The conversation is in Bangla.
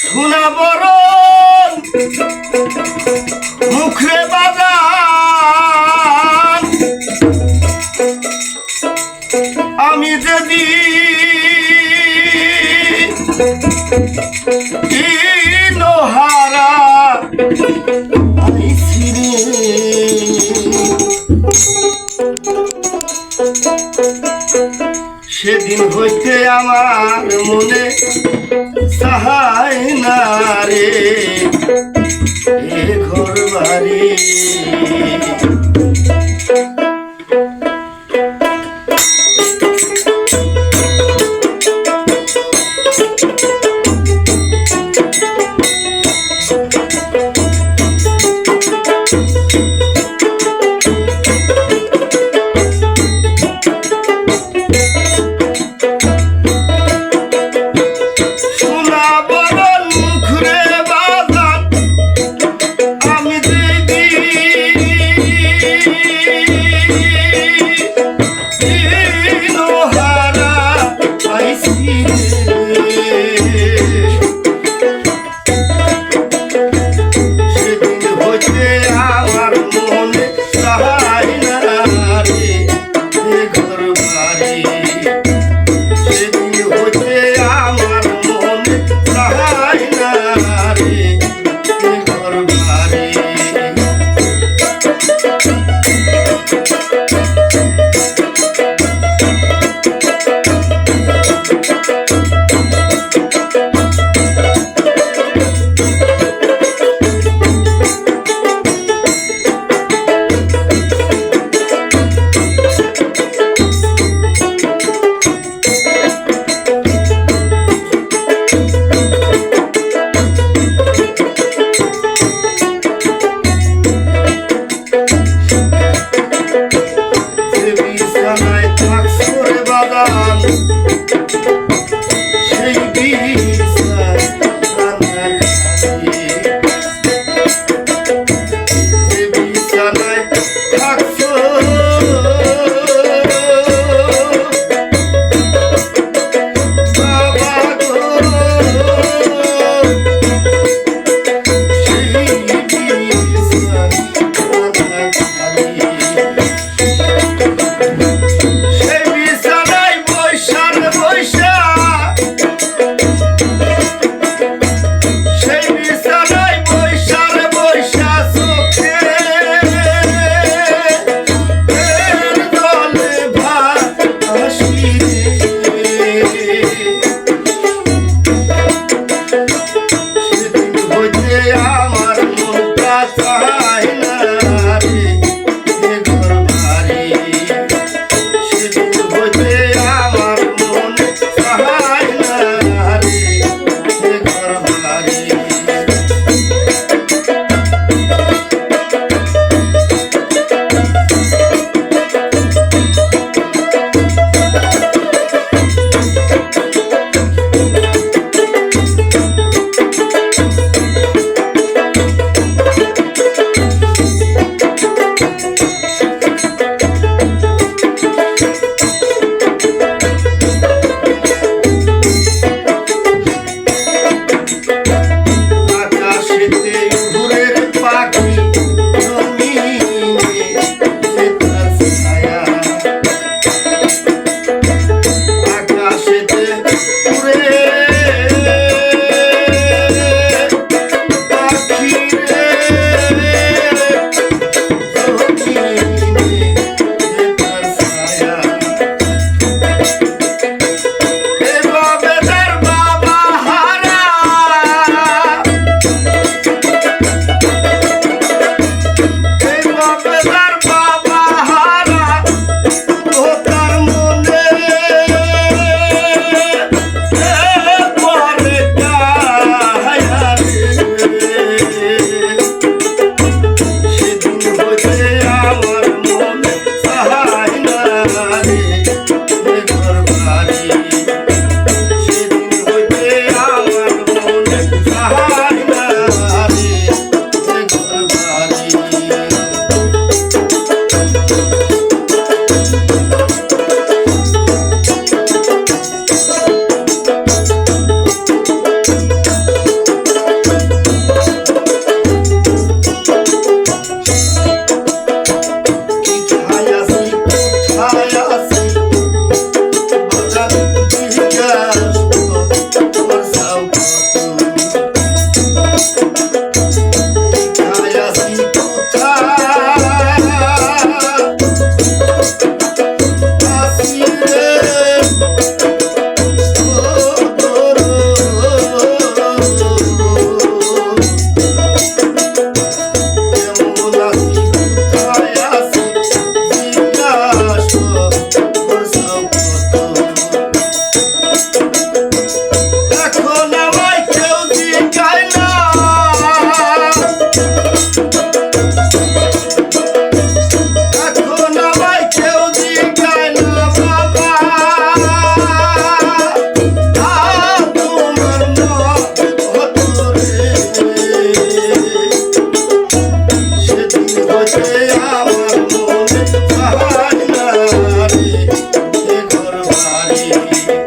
সোনা বরণ মুখরে বাজান। আমি যদি নোহা সেদিন হইতে আমার মনে সাহায় না রে। ঘর বাড়ি 心 Thank you.